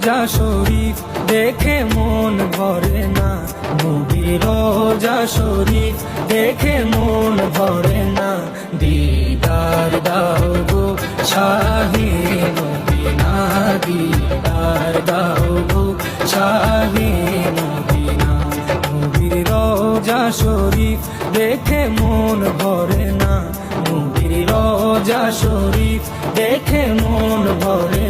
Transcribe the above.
রোজা শরীফ দেখে মন ভরে না। নবীর রোজা শরীফ দেখে মন ভরে না। দিদার দাও গো শাহি মদিনা, দিদার দাও গো শাহি মদিনা। নবীর রোজা শরীফ দেখে মন ভরে না। নবীর রোজা শরীফ দেখে মন ভরে না